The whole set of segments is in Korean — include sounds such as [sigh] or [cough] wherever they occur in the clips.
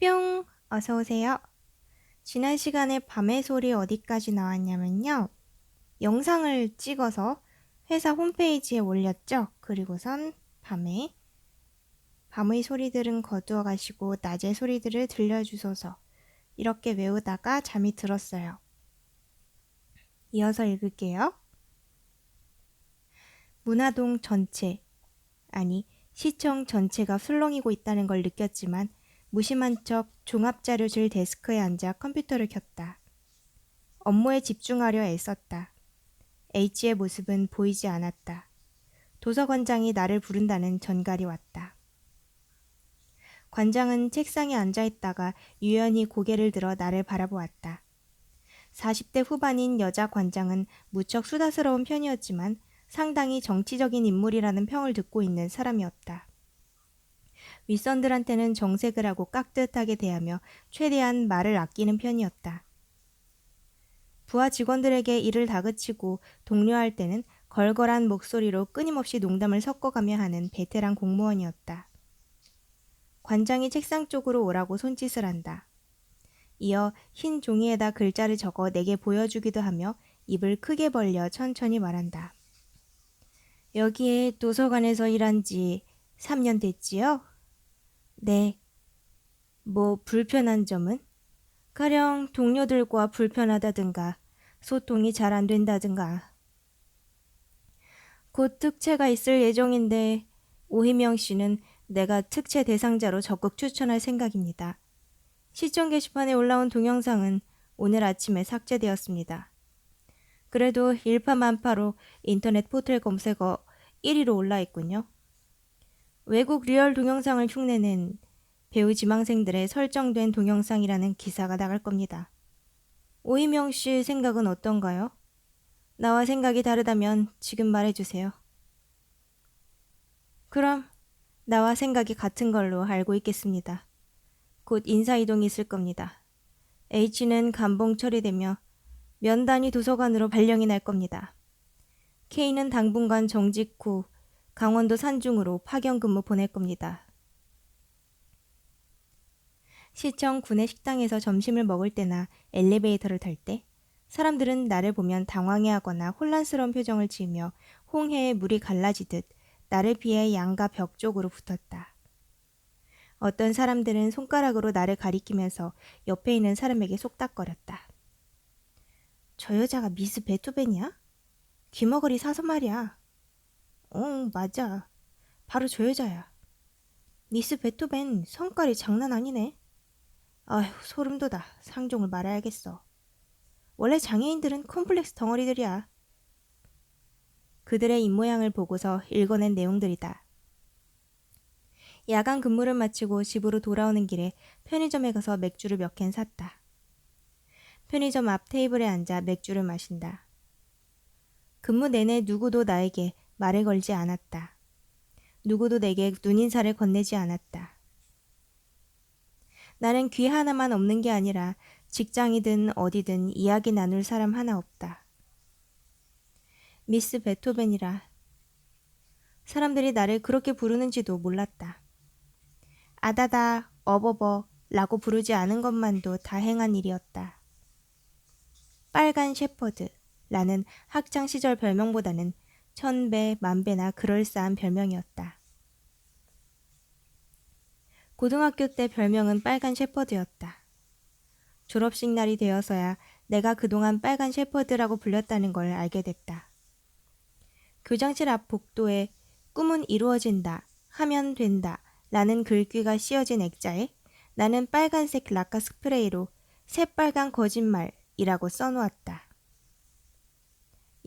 뿅! 어서오세요. 지난 시간에 밤의 소리 어디까지 나왔냐면요. 영상을 찍어서 회사 홈페이지에 올렸죠. 그리고선 밤에 밤의 소리들은 거두어 가시고 낮의 소리들을 들려주소서. 이렇게 외우다가 잠이 들었어요. 이어서 읽을게요. 문화동 전체, 아니, 시청 전체가 술렁이고 있다는 걸 느꼈지만 무심한 척 종합자료실 데스크에 앉아 컴퓨터를 켰다. 업무에 집중하려 애썼다. H의 모습은 보이지 않았다. 도서관장이 나를 부른다는 전갈이 왔다. 관장은 책상에 앉아 있다가 유연히 고개를 들어 나를 바라보았다. 40대 후반인 여자 관장은 무척 수다스러운 편이었지만 상당히 정치적인 인물이라는 평을 듣고 있는 사람이었다. 윗선들한테는 정색을 하고 깍듯하게 대하며 최대한 말을 아끼는 편이었다. 부하 직원들에게 일을 다그치고 독려할 때는 걸걸한 목소리로 끊임없이 농담을 섞어가며 하는 베테랑 공무원이었다. 관장이 책상 쪽으로 오라고 손짓을 한다. 이어 흰 종이에다 글자를 적어 내게 보여주기도 하며 입을 크게 벌려 천천히 말한다. 여기에 도서관에서 일한 지 3년 됐지요? 네. 뭐 불편한 점은? 가령 동료들과 불편하다든가 소통이 잘 안 된다든가. 곧 특채가 있을 예정인데 오희명 씨는 내가 특채 대상자로 적극 추천할 생각입니다. 시청 게시판에 올라온 동영상은 오늘 아침에 삭제되었습니다. 그래도 일파만파로 인터넷 포털 검색어 1위로 올라 있군요. 외국 리얼 동영상을 흉내낸 배우 지망생들의 설정된 동영상이라는 기사가 나갈 겁니다. 오이명 씨 생각은 어떤가요? 나와 생각이 다르다면 지금 말해주세요. 그럼 나와 생각이 같은 걸로 알고 있겠습니다. 곧 인사이동이 있을 겁니다. H는 감봉 처리되며 면단위 도서관으로 발령이 날 겁니다. K는 당분간 정직 후 강원도 산중으로 파견 근무 보낼 겁니다. 시청 구내 식당에서 점심을 먹을 때나 엘리베이터를 탈 때 사람들은 나를 보면 당황해하거나 혼란스러운 표정을 지으며 홍해에 물이 갈라지듯 나를 피해 양가 벽 쪽으로 붙었다. 어떤 사람들은 손가락으로 나를 가리키면서 옆에 있는 사람에게 속닥거렸다. 저 여자가 미스 베토벤이야? 귀머거리 사서 말이야. 응, 맞아. 바로 저 여자야. 미스 베토벤 성깔이 장난 아니네. 아휴, 소름 돋아. 상종을 말아야겠어. 원래 장애인들은 콤플렉스 덩어리들이야. 그들의 입모양을 보고서 읽어낸 내용들이다. 야간 근무를 마치고 집으로 돌아오는 길에 편의점에 가서 맥주를 몇 캔 샀다. 편의점 앞 테이블에 앉아 맥주를 마신다. 근무 내내 누구도 나에게 말을 걸지 않았다. 누구도 내게 눈인사를 건네지 않았다. 나는 귀 하나만 없는 게 아니라 직장이든 어디든 이야기 나눌 사람 하나 없다. 미스 베토벤이라. 사람들이 나를 그렇게 부르는지도 몰랐다. 아다다, 어버버 라고 부르지 않은 것만도 다행한 일이었다. 빨간 셰퍼드 라는 학창시절 별명보다는 천배, 만배나 그럴싸한 별명이었다. 고등학교 때 별명은 빨간 셰퍼드였다. 졸업식 날이 되어서야 내가 그동안 빨간 셰퍼드라고 불렸다는 걸 알게 됐다. 교장실 앞 복도에 꿈은 이루어진다, 하면 된다 라는 글귀가 씌어진 액자에 나는 빨간색 라카 스프레이로 새빨간 거짓말이라고 써놓았다.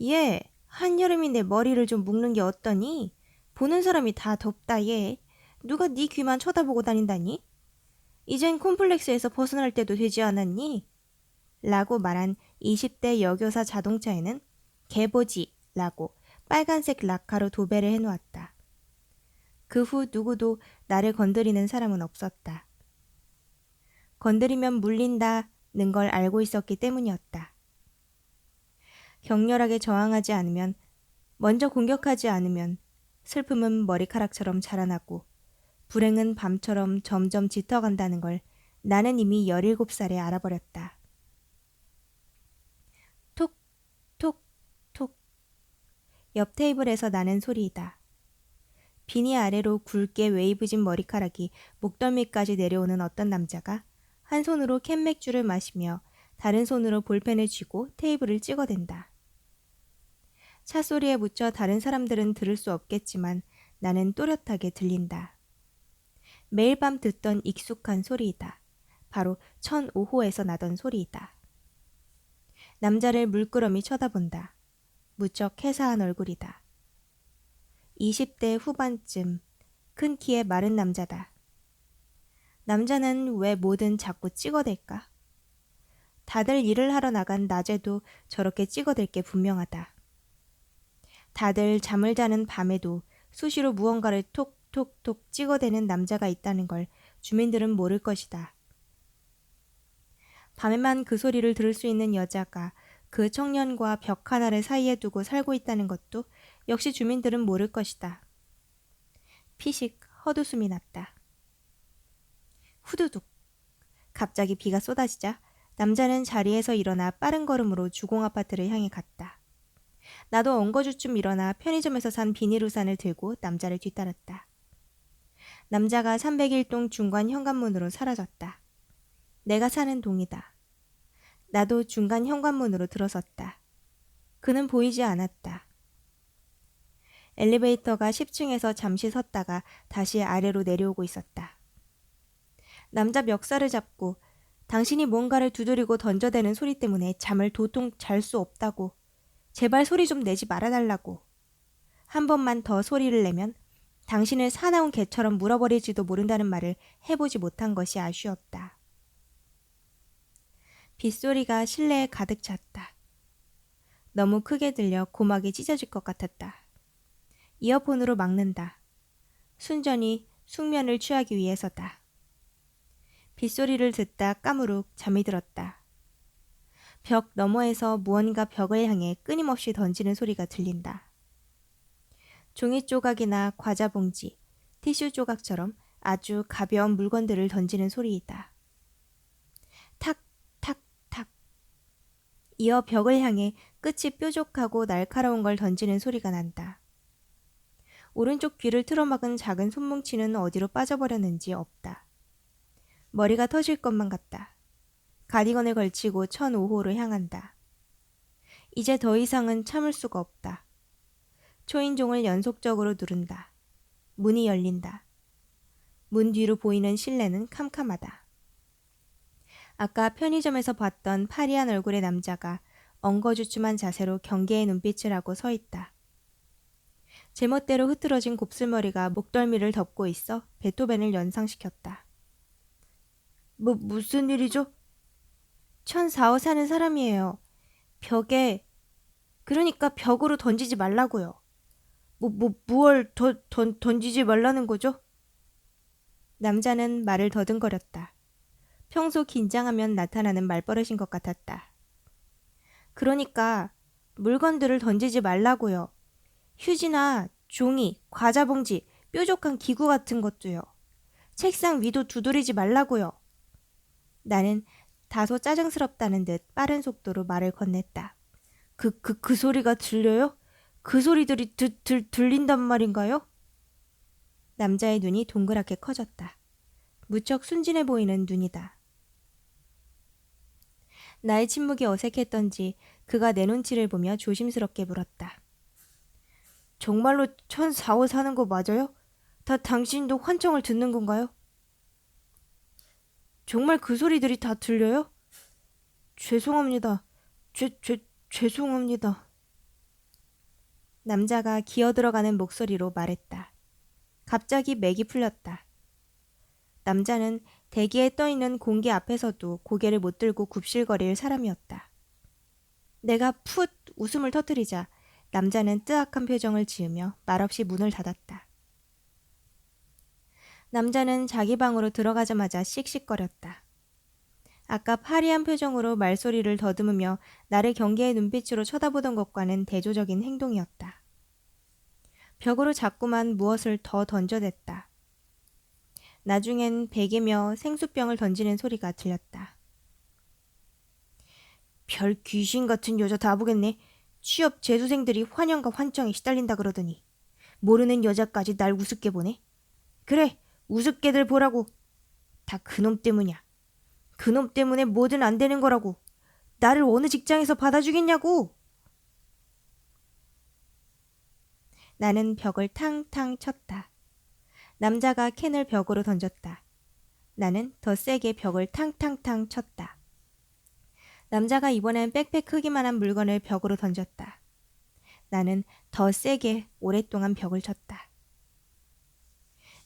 예, 한여름이 내 머리를 좀 묶는 게 어떠니? 보는 사람이 다 덥다 얘. 누가 네 귀만 쳐다보고 다닌다니? 이젠 콤플렉스에서 벗어날 때도 되지 않았니? 라고 말한 20대 여교사 자동차에는 개보지라고 빨간색 락카로 도배를 해놓았다. 그 후 누구도 나를 건드리는 사람은 없었다. 건드리면 물린다는 걸 알고 있었기 때문이었다. 격렬하게 저항하지 않으면, 먼저 공격하지 않으면 슬픔은 머리카락처럼 자라나고 불행은 밤처럼 점점 짙어간다는 걸 나는 이미 17살에 알아버렸다. 톡, 톡, 톡. 옆 테이블에서 나는 소리이다. 비니 아래로 굵게 웨이브진 머리카락이 목덜미까지 내려오는 어떤 남자가 한 손으로 캔 맥주를 마시며 다른 손으로 볼펜을 쥐고 테이블을 찍어댄다. 차 소리에 묻혀 다른 사람들은 들을 수 없겠지만 나는 또렷하게 들린다. 매일 밤 듣던 익숙한 소리이다. 바로 1005호에서 나던 소리이다. 남자를 물끄러미 쳐다본다. 무척 해사한 얼굴이다. 20대 후반쯤 큰 키의 마른 남자다. 남자는 왜 뭐든 자꾸 찍어댈까? 다들 일을 하러 나간 낮에도 저렇게 찍어댈 게 분명하다. 다들 잠을 자는 밤에도 수시로 무언가를 톡톡톡 찍어대는 남자가 있다는 걸 주민들은 모를 것이다. 밤에만 그 소리를 들을 수 있는 여자가 그 청년과 벽 하나를 사이에 두고 살고 있다는 것도 역시 주민들은 모를 것이다. 피식 헛웃음이 났다. 후두둑. 갑자기 비가 쏟아지자 남자는 자리에서 일어나 빠른 걸음으로 주공 아파트를 향해 갔다. 나도 엉거주춤 일어나 편의점에서 산 비닐 우산을 들고 남자를 뒤따랐다. 남자가 301동 중간 현관문으로 사라졌다. 내가 사는 동이다. 나도 중간 현관문으로 들어섰다. 그는 보이지 않았다. 엘리베이터가 10층에서 잠시 섰다가 다시 아래로 내려오고 있었다. 남자 멱살을 잡고 당신이 뭔가를 두드리고 던져대는 소리 때문에 잠을 도통 잘 수 없다고 제발 소리 좀 내지 말아달라고 한 번만 더 소리를 내면 당신을 사나운 개처럼 물어버릴지도 모른다는 말을 해보지 못한 것이 아쉬웠다. 빗소리가 실내에 가득 찼다. 너무 크게 들려 고막이 찢어질 것 같았다. 이어폰으로 막는다. 순전히 숙면을 취하기 위해서다. 빗소리를 듣다 까무룩 잠이 들었다. 벽 너머에서 무언가 벽을 향해 끊임없이 던지는 소리가 들린다. 종이 조각이나 과자 봉지, 티슈 조각처럼 아주 가벼운 물건들을 던지는 소리이다. 탁, 탁, 탁. 이어 벽을 향해 끝이 뾰족하고 날카로운 걸 던지는 소리가 난다. 오른쪽 귀를 틀어막은 작은 손뭉치는 어디로 빠져버렸는지 없다. 머리가 터질 것만 같다. 가디건을 걸치고 1005호를 향한다. 이제 더 이상은 참을 수가 없다. 초인종을 연속적으로 누른다. 문이 열린다. 문 뒤로 보이는 실내는 캄캄하다. 아까 편의점에서 봤던 파리한 얼굴의 남자가 엉거주춤한 자세로 경계의 눈빛을 하고 서 있다. 제멋대로 흐트러진 곱슬머리가 목덜미를 덮고 있어 베토벤을 연상시켰다. 뭐, 무슨 일이죠? 천사오 사는 사람이에요. 벽에, 그러니까 벽으로 던지지 말라고요. 뭐, 뭐, 무얼 더, 던, 던지지 말라는 거죠? 남자는 말을 더듬거렸다. 평소 긴장하면 나타나는 말버릇인 것 같았다. 그러니까 물건들을 던지지 말라고요. 휴지나 종이, 과자 봉지, 뾰족한 기구 같은 것도요. 책상 위도 두드리지 말라고요. 나는 다소 짜증스럽다는 듯 빠른 속도로 말을 건넸다. 그, 그, 그 소리가 들려요? 그 소리들이 드, 들, 들린단 말인가요? 남자의 눈이 동그랗게 커졌다. 무척 순진해 보이는 눈이다. 나의 침묵이 어색했던지 그가 내 눈치를 보며 조심스럽게 물었다. 정말로 천사오 사는 거 맞아요? 다 당신도 환청을 듣는 건가요? 정말 그 소리들이 다 들려요? 죄송합니다. 죄, 죄, 죄송합니다. 남자가 기어 들어가는 목소리로 말했다. 갑자기 맥이 풀렸다. 남자는 대기에 떠 있는 공기 앞에서도 고개를 못 들고 굽실거릴 사람이었다. 내가 풋 웃음을 터뜨리자 남자는 뜨악한 표정을 지으며 말없이 문을 닫았다. 남자는 자기 방으로 들어가자마자 씩씩거렸다. 아까 파리한 표정으로 말소리를 더듬으며 나를 경계의 눈빛으로 쳐다보던 것과는 대조적인 행동이었다. 벽으로 자꾸만 무엇을 더 던져댔다. 나중엔 베개며 생수병을 던지는 소리가 들렸다. 별 귀신 같은 여자 다 보겠네. 취업 재수생들이 환영과 환청에 시달린다 그러더니 모르는 여자까지 날 우습게 보네. 그래, 우습게들 보라고. 다 그놈 때문이야. 그놈 때문에 뭐든 안 되는 거라고. 나를 어느 직장에서 받아주겠냐고. 나는 벽을 탕탕 쳤다. 남자가 캔을 벽으로 던졌다. 나는 더 세게 벽을 탕탕탕 쳤다. 남자가 이번엔 백팩 크기만한 물건을 벽으로 던졌다. 나는 더 세게 오랫동안 벽을 쳤다.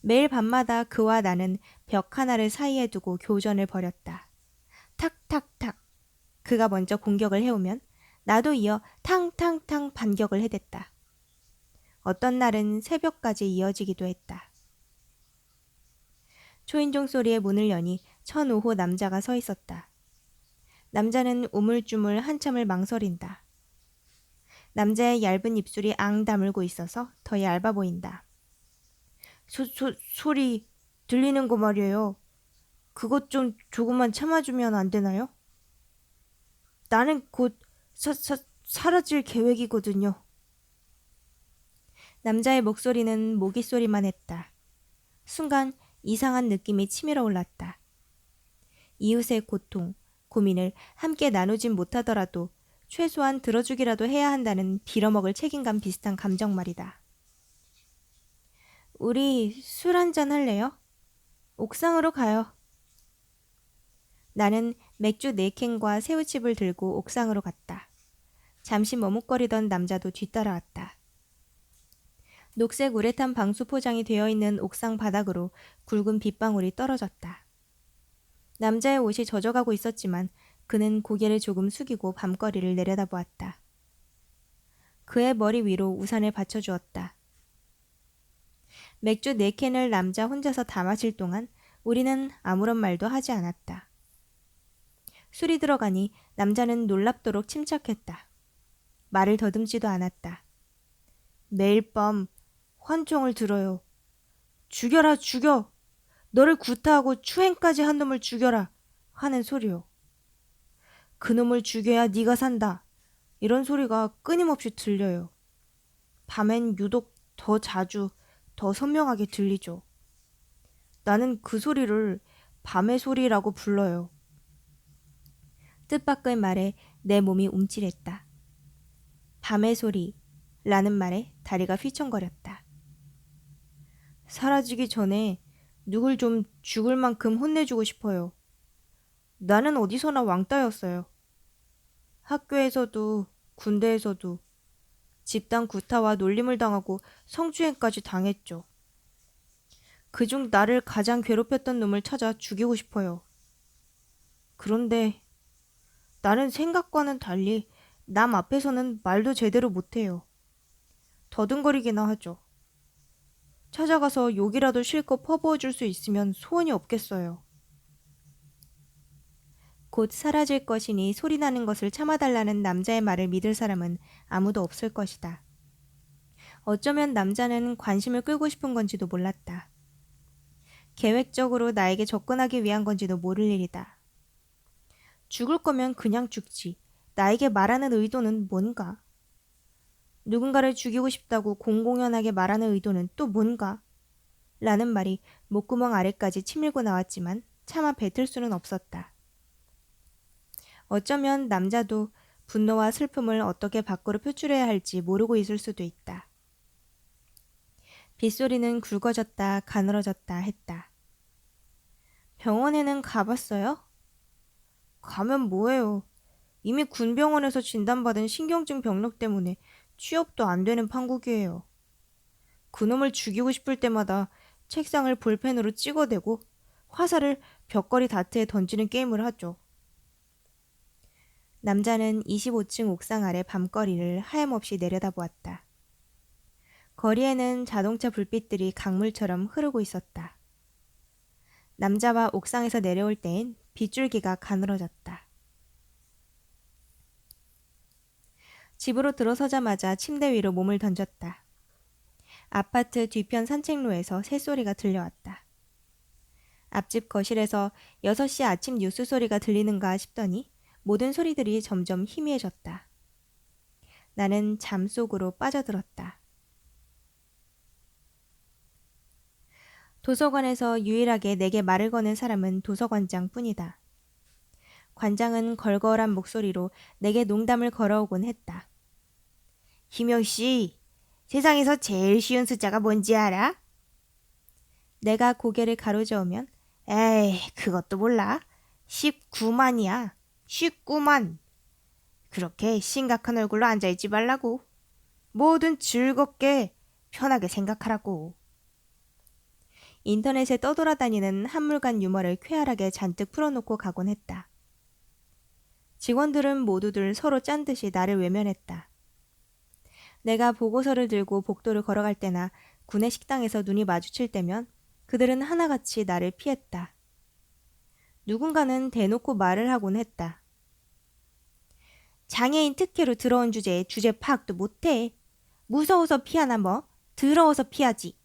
매일 밤마다 그와 나는 벽 하나를 사이에 두고 교전을 벌였다. 탁탁탁. 그가 먼저 공격을 해오면 나도 이어 탕탕탕 반격을 해댔다. 어떤 날은 새벽까지 이어지기도 했다. 초인종 소리에 문을 여니 천오호 남자가 서 있었다. 남자는 우물쭈물 한참을 망설인다. 남자의 얇은 입술이 앙 다물고 있어서 더 얇아 보인다. 소, 소, 소리 들리는 거 말이에요. 그것 좀 조금만 참아주면 안 되나요? 나는 곧 사, 사, 사라질 계획이거든요. 남자의 목소리는 모기 소리만 했다. 순간 이상한 느낌이 치밀어 올랐다. 이웃의 고통, 고민을 함께 나누진 못하더라도 최소한 들어주기라도 해야 한다는 빌어먹을 책임감 비슷한 감정 말이다. 우리 술 한잔 할래요? 옥상으로 가요. 나는 맥주 네 캔과 새우칩을 들고 옥상으로 갔다. 잠시 머뭇거리던 남자도 뒤따라왔다. 녹색 우레탄 방수 포장이 되어 있는 옥상 바닥으로 굵은 빗방울이 떨어졌다. 남자의 옷이 젖어가고 있었지만 그는 고개를 조금 숙이고 밤거리를 내려다보았다. 그의 머리 위로 우산을 받쳐주었다. 맥주 네 캔을 남자 혼자서 다 마실 동안 우리는 아무런 말도 하지 않았다. 술이 들어가니 남자는 놀랍도록 침착했다. 말을 더듬지도 않았다. 매일 밤 환청을 들어요. 죽여라 죽여. 너를 구타하고 추행까지 한 놈을 죽여라 하는 소리요. 그놈을 죽여야 네가 산다. 이런 소리가 끊임없이 들려요. 밤엔 유독 더 자주, 더 선명하게 들리죠. 나는 그 소리를 밤의 소리라고 불러요. 뜻밖의 말에 내 몸이 움찔했다. 밤의 소리 라는 말에 다리가 휘청거렸다. 사라지기 전에 누굴 좀 죽을 만큼 혼내주고 싶어요. 나는 어디서나 왕따였어요. 학교에서도 군대에서도 집단 구타와 놀림을 당하고 성추행까지 당했죠. 그중 나를 가장 괴롭혔던 놈을 찾아 죽이고 싶어요. 그런데 나는 생각과는 달리 남 앞에서는 말도 제대로 못해요. 더듬거리기나 하죠. 찾아가서 욕이라도 실컷 퍼부어 줄 수 있으면 소원이 없겠어요. 곧 사라질 것이니 소리나는 것을 참아달라는 남자의 말을 믿을 사람은 아무도 없을 것이다. 어쩌면 남자는 관심을 끌고 싶은 건지도 몰랐다. 계획적으로 나에게 접근하기 위한 건지도 모를 일이다. 죽을 거면 그냥 죽지. 나에게 말하는 의도는 뭔가? 누군가를 죽이고 싶다고 공공연하게 말하는 의도는 또 뭔가? 라는 말이 목구멍 아래까지 치밀고 나왔지만 차마 뱉을 수는 없었다. 어쩌면 남자도 분노와 슬픔을 어떻게 밖으로 표출해야 할지 모르고 있을 수도 있다. 빗소리는 굵어졌다 가늘어졌다 했다. 병원에는 가봤어요? 가면 뭐해요. 이미 군병원에서 진단받은 신경증 병력 때문에 취업도 안 되는 판국이에요. 그놈을 죽이고 싶을 때마다 책상을 볼펜으로 찍어대고 화살을 벽걸이 다트에 던지는 게임을 하죠. 남자는 25층 옥상 아래 밤거리를 하염없이 내려다보았다. 거리에는 자동차 불빛들이 강물처럼 흐르고 있었다. 남자와 옥상에서 내려올 때엔 빗줄기가 가늘어졌다. 집으로 들어서자마자 침대 위로 몸을 던졌다. 아파트 뒤편 산책로에서 새소리가 들려왔다. 앞집 거실에서 6시 아침 뉴스 소리가 들리는가 싶더니 모든 소리들이 점점 희미해졌다. 나는 잠 속으로 빠져들었다. 도서관에서 유일하게 내게 말을 거는 사람은 도서관장 뿐이다. 관장은 걸걸한 목소리로 내게 농담을 걸어오곤 했다. 김영 씨, 세상에서 제일 쉬운 숫자가 뭔지 알아? 내가 고개를 가로저으면 에이, 그것도 몰라. 19만이야. 19만. 그렇게 심각한 얼굴로 앉아있지 말라고. 뭐든 즐겁게 편하게 생각하라고. 인터넷에 떠돌아다니는 한물간 유머를 쾌활하게 잔뜩 풀어놓고 가곤 했다. 직원들은 모두들 서로 짠 듯이 나를 외면했다. 내가 보고서를 들고 복도를 걸어갈 때나 구내 식당에서 눈이 마주칠 때면 그들은 하나같이 나를 피했다. 누군가는 대놓고 말을 하곤 했다. 장애인 특혜로 들어온 주제에 주제 파악도 못해. 무서워서 피하나 뭐? 더러워서 피하지.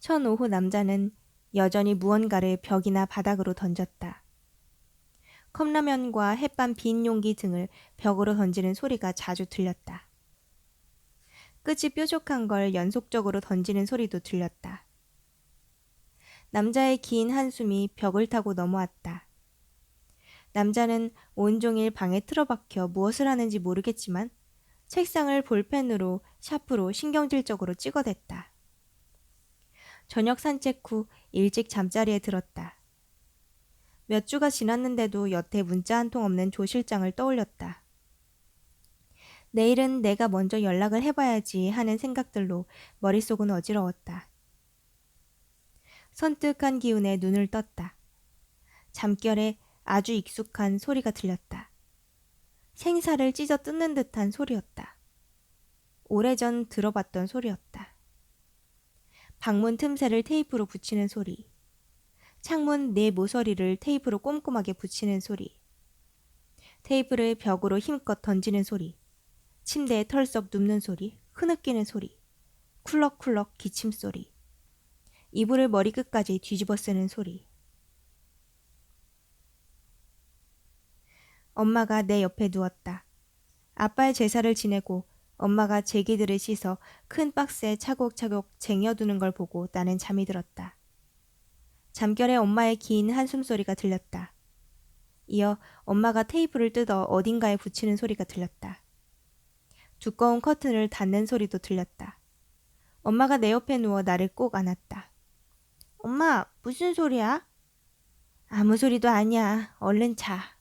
천 오후 남자는 여전히 무언가를 벽이나 바닥으로 던졌다. 컵라면과 햇반 빈 용기 등을 벽으로 던지는 소리가 자주 들렸다. 끝이 뾰족한 걸 연속적으로 던지는 소리도 들렸다. 남자의 긴 한숨이 벽을 타고 넘어왔다. 남자는 온종일 방에 틀어박혀 무엇을 하는지 모르겠지만 책상을 볼펜으로 샤프로 신경질적으로 찍어댔다. 저녁 산책 후 일찍 잠자리에 들었다. 몇 주가 지났는데도 여태 문자 한 통 없는 조 실장을 떠올렸다. 내일은 내가 먼저 연락을 해봐야지 하는 생각들로 머릿속은 어지러웠다. 선뜩한 기운에 눈을 떴다. 잠결에 아주 익숙한 소리가 들렸다. 생사를 찢어 뜯는 듯한 소리였다. 오래전 들어봤던 소리였다. 방문 틈새를 테이프로 붙이는 소리. 창문 내 모서리를 테이프로 꼼꼼하게 붙이는 소리. 테이프를 벽으로 힘껏 던지는 소리. 침대에 털썩 눕는 소리. 흐느끼는 소리. 쿨럭쿨럭 기침 소리. 이불을 머리끝까지 뒤집어 쓰는 소리. 엄마가 내 옆에 누웠다. 아빠의 제사를 지내고 엄마가 제기들을 씻어 큰 박스에 차곡차곡 쟁여두는 걸 보고 나는 잠이 들었다. 잠결에 엄마의 긴 한숨 소리가 들렸다. 이어 엄마가 테이프를 뜯어 어딘가에 붙이는 소리가 들렸다. 두꺼운 커튼을 닫는 소리도 들렸다. 엄마가 내 옆에 누워 나를 꼭 안았다. 엄마, 무슨 소리야? 아무 소리도 아니야. 얼른 자.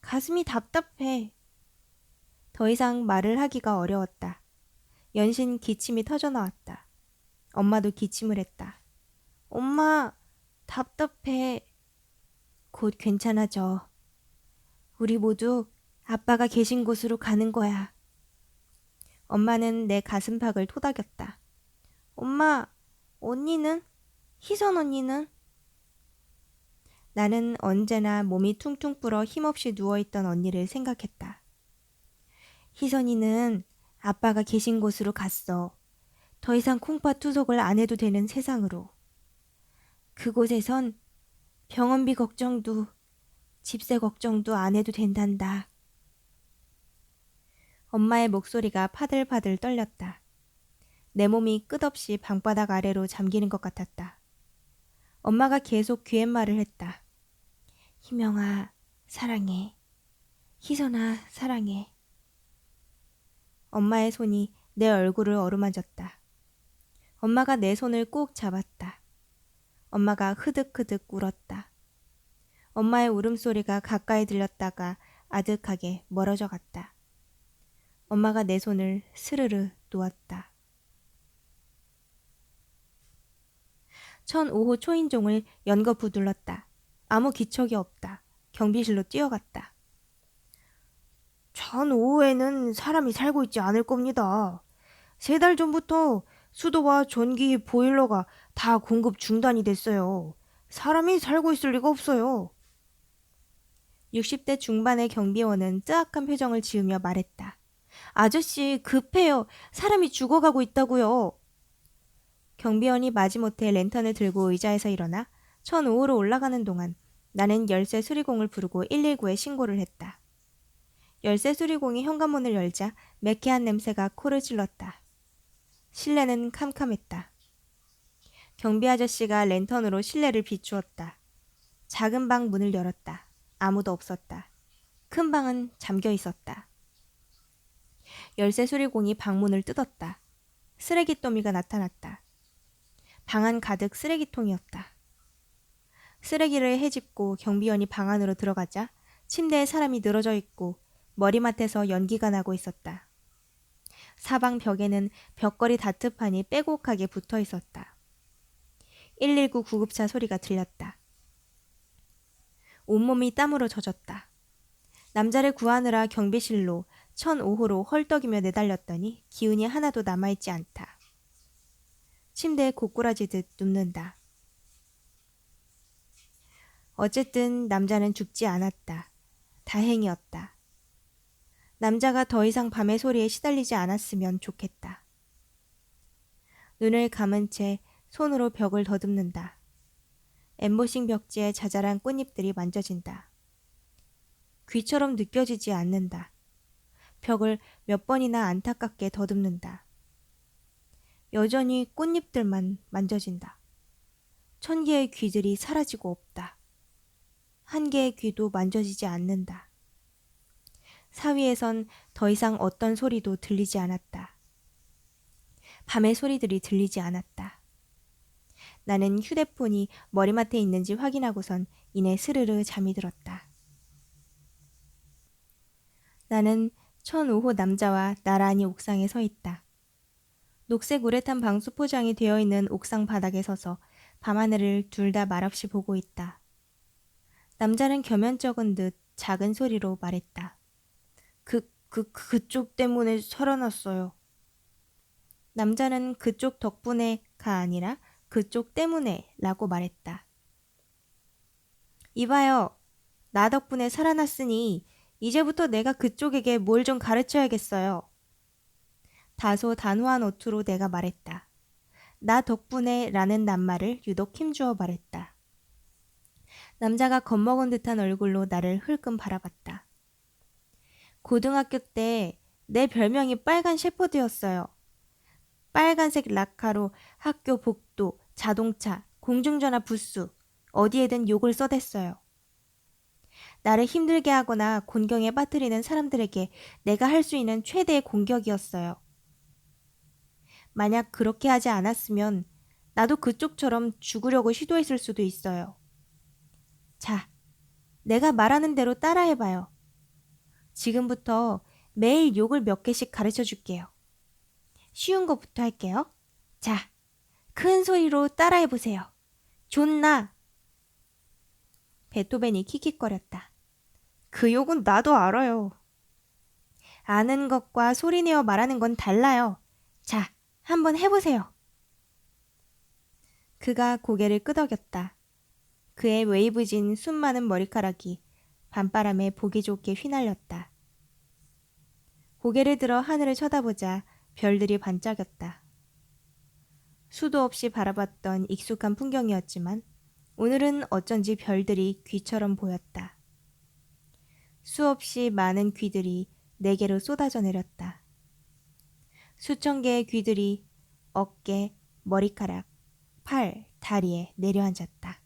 가슴이 답답해. 더 이상 말을 하기가 어려웠다. 연신 기침이 터져 나왔다. 엄마도 기침을 했다. 엄마, 답답해. 곧 괜찮아져. 우리 모두 아빠가 계신 곳으로 가는 거야. 엄마는 내 가슴팍을 토닥였다. 엄마, 언니는? 희선 언니는? 나는 언제나 몸이 퉁퉁 불어 힘없이 누워있던 언니를 생각했다. 희선이는 아빠가 계신 곳으로 갔어. 더 이상 콩팥 투석을 안 해도 되는 세상으로. 그곳에선 병원비 걱정도 집세 걱정도 안 해도 된단다. 엄마의 목소리가 파들파들 떨렸다. 내 몸이 끝없이 방바닥 아래로 잠기는 것 같았다. 엄마가 계속 귀갯말을 했다. 희명아, 사랑해. 희선아, 사랑해. 엄마의 손이 내 얼굴을 어루만졌다. 엄마가 내 손을 꼭 잡았다. 엄마가 흐득흐득 울었다. 엄마의 울음소리가 가까이 들렸다가 아득하게 멀어져 갔다. 엄마가 내 손을 스르르 놓았다. 천 5호 초인종을 연거푸 눌렀다. 아무 기척이 없다. 경비실로 뛰어갔다. 전 5호에는 사람이 살고 있지 않을 겁니다. 세 달 전부터 수도와 전기 보일러가 다 공급 중단이 됐어요. 사람이 살고 있을 리가 없어요. 60대 중반의 경비원은 뜨악한 표정을 지으며 말했다. 아저씨, 급해요. 사람이 죽어가고 있다고요. 경비원이 마지못해 랜턴을 들고 의자에서 일어나 1005호로 올라가는 동안 나는 열쇠 수리공을 부르고 119에 신고를 했다. 열쇠 수리공이 현관문을 열자 매캐한 냄새가 코를 찔렀다. 실내는 캄캄했다. 경비 아저씨가 랜턴으로 실내를 비추었다. 작은 방 문을 열었다. 아무도 없었다. 큰 방은 잠겨 있었다. 열쇠 수리공이 방문을 뜯었다. 쓰레기 더미가 나타났다. 방 안 가득 쓰레기통이었다. 쓰레기를 헤집고 경비원이 방 안으로 들어가자 침대에 사람이 늘어져 있고 머리맡에서 연기가 나고 있었다. 사방 벽에는 벽걸이 다트판이 빼곡하게 붙어 있었다. 119 구급차 소리가 들렸다. 온몸이 땀으로 젖었다. 남자를 구하느라 경비실로 1005호로 헐떡이며 내달렸더니 기운이 하나도 남아있지 않다. 침대에 고꾸라지듯 눕는다. 어쨌든 남자는 죽지 않았다. 다행이었다. 남자가 더 이상 밤의 소리에 시달리지 않았으면 좋겠다. 눈을 감은 채 손으로 벽을 더듬는다. 엠보싱 벽지에 자잘한 꽃잎들이 만져진다. 귀처럼 느껴지지 않는다. 벽을 몇 번이나 안타깝게 더듬는다. 여전히 꽃잎들만 만져진다. 천 개의 귀들이 사라지고 없다. 한 개의 귀도 만져지지 않는다. 사위에선 더 이상 어떤 소리도 들리지 않았다. 밤의 소리들이 들리지 않았다. 나는 휴대폰이 머리맡에 있는지 확인하고선 이내 스르르 잠이 들었다. 나는 1005호 남자와 나란히 옥상에 서 있다. 녹색 우레탄 방수 포장이 되어 있는 옥상 바닥에 서서 밤하늘을 둘 다 말없이 보고 있다. 남자는 겸연쩍은 듯 작은 소리로 말했다. 그, 그, 그쪽 때문에 살아났어요. 남자는 그쪽 덕분에가 아니라 그쪽 때문에 라고 말했다. 이봐요. 나 덕분에 살아났으니 이제부터 내가 그쪽에게 뭘 좀 가르쳐야겠어요. 다소 단호한 어투로 내가 말했다. 나 덕분에 라는 낱말을 유독 힘주어 말했다. 남자가 겁먹은 듯한 얼굴로 나를 흘끔 바라봤다. 고등학교 때 내 별명이 빨간 셰퍼드였어요. 빨간색 라카로 학교 복도, 자동차, 공중전화 부스, 어디에든 욕을 써댔어요. 나를 힘들게 하거나 곤경에 빠뜨리는 사람들에게 내가 할 수 있는 최대의 공격이었어요. 만약 그렇게 하지 않았으면 나도 그쪽처럼 죽으려고 시도했을 수도 있어요. 자, 내가 말하는 대로 따라해봐요. 지금부터 매일 욕을 몇 개씩 가르쳐 줄게요. 쉬운 것부터 할게요. 자, 큰 소리로 따라해보세요. 존나. 베토벤이 킥킥거렸다. 그 욕은 나도 알아요. 아는 것과 소리내어 말하는 건 달라요. 자, 한번 해보세요. 그가 고개를 끄덕였다. 그의 웨이브진 숨 많은 머리카락이 밤바람에 보기 좋게 휘날렸다. 고개를 들어 하늘을 쳐다보자 별들이 반짝였다. 수도 없이 바라봤던 익숙한 풍경이었지만 오늘은 어쩐지 별들이 귀처럼 보였다. 수없이 많은 귀들이 내게로 쏟아져 내렸다. 수천 개의 귀들이 어깨, 머리카락, 팔, 다리에 내려앉았다.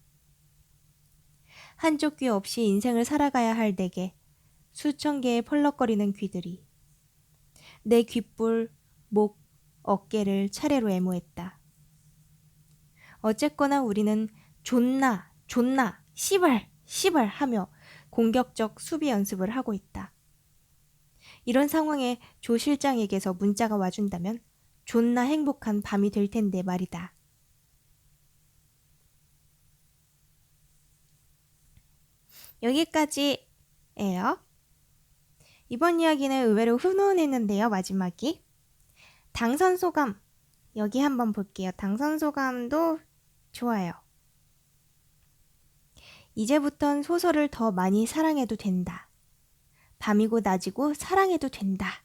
한쪽 귀 없이 인생을 살아가야 할 내게 수천 개의 펄럭거리는 귀들이 내 귓불, 목, 어깨를 차례로 애모했다. 어쨌거나 우리는 존나, 존나, 시발, 시발 하며 공격적 수비 연습을 하고 있다. 이런 상황에 조 실장에게서 문자가 와준다면 존나 행복한 밤이 될 텐데 말이다. 여기까지예요. 이번 이야기는 의외로 훈훈했는데요, 마지막이. 당선 소감. 여기 한번 볼게요. 당선 소감도 좋아요. 이제부턴 소설을 더 많이 사랑해도 된다. 밤이고 낮이고 사랑해도 된다.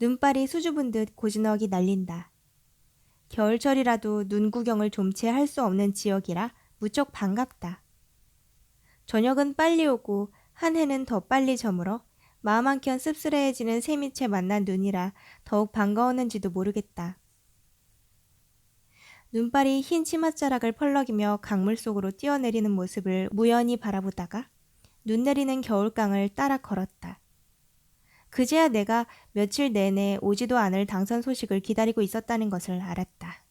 눈발이 수줍은 듯 고즈넉이 날린다. 겨울철이라도 눈 구경을 좀 채 할 수 없는 지역이라 무척 반갑다. 저녁은 빨리 오고 한 해는 더 빨리 저물어 마음 한켠 씁쓸해지는 새밑에 만난 눈이라 더욱 반가웠는지도 모르겠다. 눈발이 흰 치맛자락을 펄럭이며 강물 속으로 뛰어내리는 모습을 무연히 바라보다가 눈 내리는 겨울강을 따라 걸었다. 그제야 내가 며칠 내내 오지도 않을 당선 소식을 기다리고 있었다는 것을 알았다.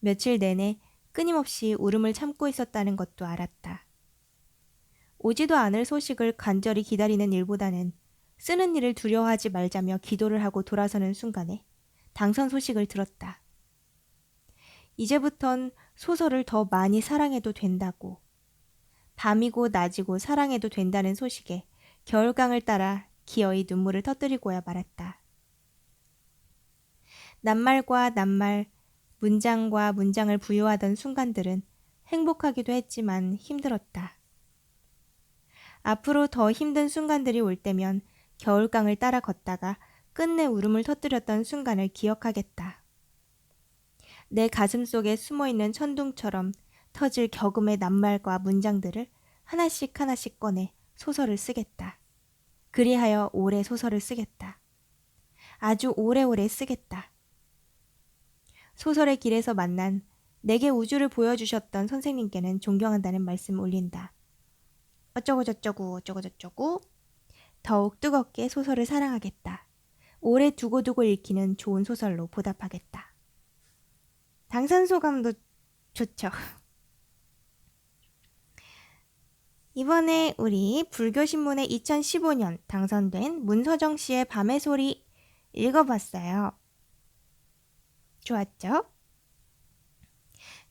며칠 내내 끊임없이 울음을 참고 있었다는 것도 알았다. 오지도 않을 소식을 간절히 기다리는 일보다는 쓰는 일을 두려워하지 말자며 기도를 하고 돌아서는 순간에 당선 소식을 들었다. 이제부턴 소설을 더 많이 사랑해도 된다고. 밤이고 낮이고 사랑해도 된다는 소식에 겨울강을 따라 기어이 눈물을 터뜨리고야 말았다. 낱말과 낱말, 문장과 문장을 부여하던 순간들은 행복하기도 했지만 힘들었다. 앞으로 더 힘든 순간들이 올 때면 겨울강을 따라 걷다가 끝내 울음을 터뜨렸던 순간을 기억하겠다. 내 가슴 속에 숨어 있는 천둥처럼 터질 격음의 낱말과 문장들을 하나씩 하나씩 꺼내 소설을 쓰겠다. 그리하여 오래 소설을 쓰겠다. 아주 오래오래 쓰겠다. 소설의 길에서 만난 내게 우주를 보여주셨던 선생님께는 존경한다는 말씀 올린다. 어쩌고저쩌고 어쩌고저쩌고 더욱 뜨겁게 소설을 사랑하겠다. 오래 두고두고 읽히는 좋은 소설로 보답하겠다. 당선 소감도 좋죠. [laughs] 이번에 우리 불교신문에 2015년 당선된 문서정 씨의 밤의 소리 읽어봤어요. 좋았죠?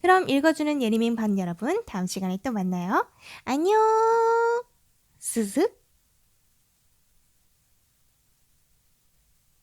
그럼 읽어주는 예림인 반 여러분, 다음 시간에 또 만나요. 안녕! 스슥!